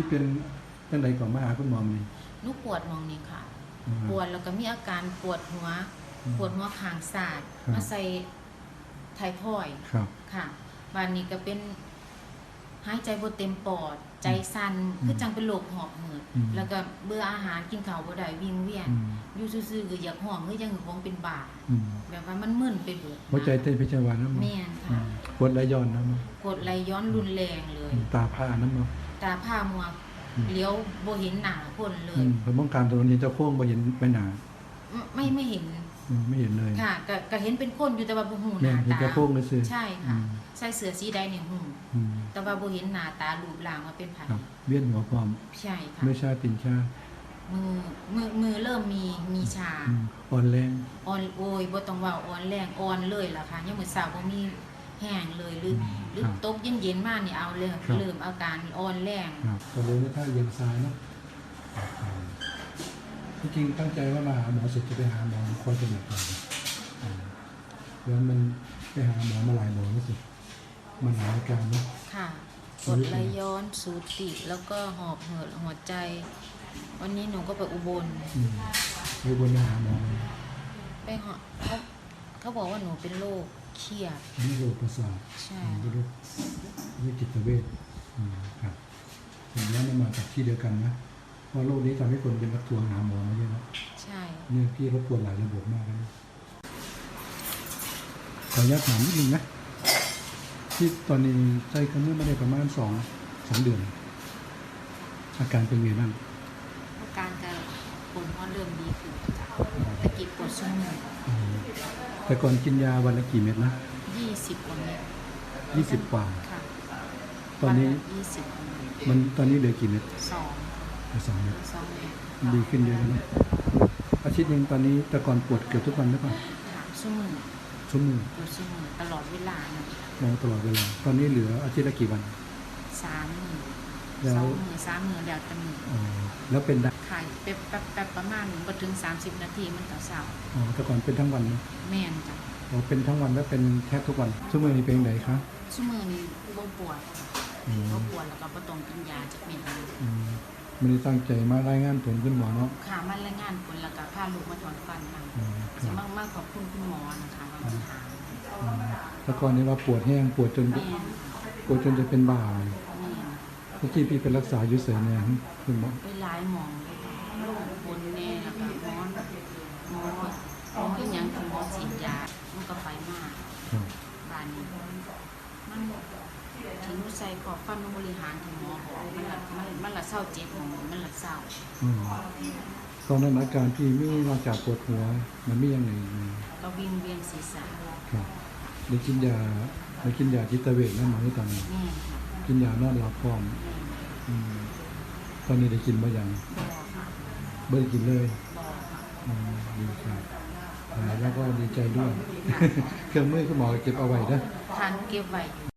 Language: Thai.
ที่เป็นตั้งใดก่อนมาหาคุณหมอมนี่หนุปวดหมองนี่ค่ะอ่าปวดแล้วก็มีอาการปวดหัวอืมปวดหัวขางสาดครับมาใส่ไททอยด์ครับค่ะวันนี้ก็เป็นหายใจบ่เต็มปอด ใจสั่นอืมคือจังเป็นโรคหอบหืดอืมแล้วก็เบื่ออาหารกินข้าวบ่ได้วิงเวียนอืมอยู่ซื่อๆก็อยากห้องคือจังของเป็นบาอืมแบบว่ามันมึนไปเบิดหัวใจเต้นพิจารณาน้ำมันแม่นอืค่ะมปวดไหลย้อนน้ำมันกดไหลย้อนรุนแรงเลยอืมตาผ้าน้ำมัน ตาผ้ามัวอืม เลี้ยวบ่เห็นหน้าคนเลอืย มผมต้องการตัวนี้เจ้าโค้งบ่เห็นไปหนาไม่ไม่เห็นอืมไม่เห็นเลยค่ะก็ก็เห็นเป็นคนอยู่แต่ว่าบ่ฮู้หแม่น้าเห็นตาเจ้าโค้งเลยสิ ใช่อืค่ะมใส่เสื้อสีใดเนี่ยฮู้อืมแต่ว่าบ่เห็นหน้าตารูปร่างว่าเป็นไผครับ เวียนหัวความใช่ค่ะเมื่อชาตินชามือมือมือเริ่มมีมีชาอืมอ่อนแรงอ่อนโอยบ่ต้องว่าอ่อนแรงอ่อนเลยล่ะค่ะยังมื้อเช้าบ่มี แห้งเลยหรือหรือตกเย็นๆมานี่เอาเลยเริ่มอาการอ่อนแรง ครับตอนนี้ถ้าเย็นซ้ายเนาะที่จริงตั้งใจว่ามาหาหมอเสร็จจะไปหาหมอคอยเป็นแบบก่อนอ่าแล้วมันไปหาหมอมาหลายหมอแล้วสิมันหลายอาการเนาะ ค่ะกดไหลย้อนสูติแล้วก็หอบเหิดหัวใจ วันนี้หนูก็ไปอุบล อืมไปบนไปหาหมอไปหอเขาเขาบอกว่าหนูเป็นโรค เครียดนี่โรคประสาทใช่อืมนี่โรคนี่จิตเวชอืมครับเห็นแล้วมันมาจากที่เดียวกันนะเพราะโรคนี้ทำให้คนเป็นรักทัวร์หาหมอมาเยอะนะใช่เนี่ยพี่รบกวนหลายระบบมากเลยขออนุญาตถามนิดนึงนะที่ตอนนี้ใช้คำนี้มาได้ประมาณสองสองเดือน อาการเป็นไงบ้างอาการจะปวดหัวเริ่มดีขึ้นตะกี้ปวดสมองอืม แต่ก่อนกินยาวันละกี่เม็ดนะยี่สิบกว่าเม็ดยี่สิบกว่า ค่ะตอนนี้ ยี่สิบกว่าเม็ดมันตอนนี้เหลือกี่เม็ดสองเหลือสองเม็ดสองเม็ดดีขึ้นเยอะแล้วนะอาทิตย์หนึ่งตอนนี้แต่ก่อนปวดเกือบทุกวันหรือเปล่าถามสมองชั่วโมงปวดสมองตลอดเวลานะมองตลอดเวลา ตอนนี้เหลืออาทิตย์ละกี่วันสามหมื่น แล้วสองหมื่นสามหมื่นแล้วแต่มืออ๋อแล้วเป็นได้ขายแป๊บแป๊บแป๊บประมาณบ่ถึงสามสิบนาทีมันก็เศร้าอ๋อแต่ก่อนเป็นทั้งวันนะแม่นจ้ะอ๋อเป็นทั้งวันแล้วเป็นแทบทุกวันชั่วโมงนี้เป็นยังไงคะสมองนี่บ่ปวดอืมบ่ปวดแล้วก็บ่ต้องกินยาจากเม็ดนั้นอืมไม่ได้ตั้งใจมารายงานผลคุณหมอเนาะค่ะมารายงานผลแล้วก็พาลูกมาถอนฟันมาอืมคจะรับ มากมากขอบคุณคุณหมอนะคะว่ามาถามอืมแต่ก่อนนี้ว่าปวดแห้งปวดจนแม่นปวดจนจะเป็นบ่าเลยแม่น เมื่อกี้พี่ไปรักษาอยู่เสยเนี่ยคุณหมอไปหลายหมองเลยค่ะลูกบนแน่แล้วก็หมอนหมอหมออีหยังคือหมอฉีดยามันก็ไปมากครับบ้านนี้มันถึงใส่ขอบฟันมันบริหารถึงหมอบอกมันละมันมันละเศร้าเจ็บหมองมันละเศร้าอืมตอนนั้นอาการพี่ไม่นอกจากปวดหัว มันไม่ยังไงอีกไหมก็วิ่งเวียนศีรษะครับได้กินยาได้กินยาจิตเวชนั่นหมอที่ตอนนี้แม่ค่ะ กินยานอนหลับพร้อมอืมตอนนี้ได้กินบ่ยังบ่ไม่ได้กินเลยบอกค่ะอืมดีครับหาแล้วก็ดีใจด้วย เครื่องมือคุณหมอเก็บเอาไว้นะ ทานเก็บไว้